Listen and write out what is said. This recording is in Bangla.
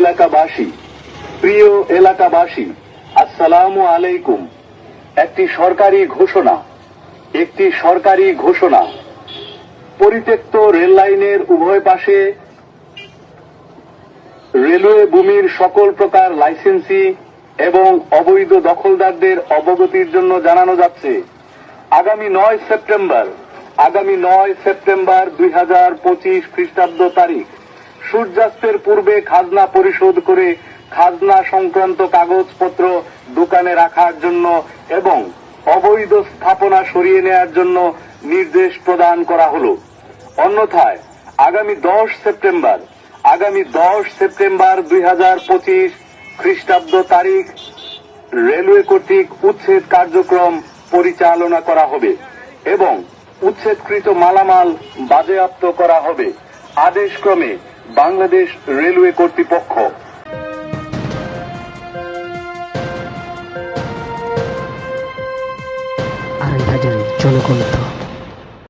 এলাকাবাসী, প্রিয় এলাকাবাসী, আসসালামু আলাইকুম। একটি সরকারি ঘোষণা, একটি সরকারি ঘোষণা। পরিত্যক্ত রেল লাইনের উভয় পাশে রেলওয়ে ভূমির সকল প্রকার লাইসেন্সি এবং অবৈধ দখলদারদের অবগতির জন্য জানানো যাচ্ছে। আগামী নয় সেপ্টেম্বর, আগামী নয় সেপ্টেম্বর দুই হাজার পঁচিশ খ্রিস্টাব্দ তারিখ। সূর্যাস্তের পূর্বে খাজনা পরিশোধ করে খাজনা সংক্রান্ত কাগজপত্র দোকানে রাখার জন্য এবং অবৈধ স্থাপনা সরিয়ে নেয়ার জন্য নির্দেশ প্রদান করা হলো। অন্যথায়, আগামী দশ সেপ্টেম্বর, আগামী দশ সেপ্টেম্বর দুই হাজার পঁচিশ খ্রিস্টাব্দ তারিখ রেলওয়ে কর্তৃক উচ্ছেদ কার্যক্রম পরিচালনা করা হবে এবং উচ্ছেদকৃত মালামাল বাজেয়াপ্ত করা হবে। আদেশক্রমে বাংলাদেশ রেলওয়ে কর্তৃপক্ষ। আড়াই জনকণ্ঠ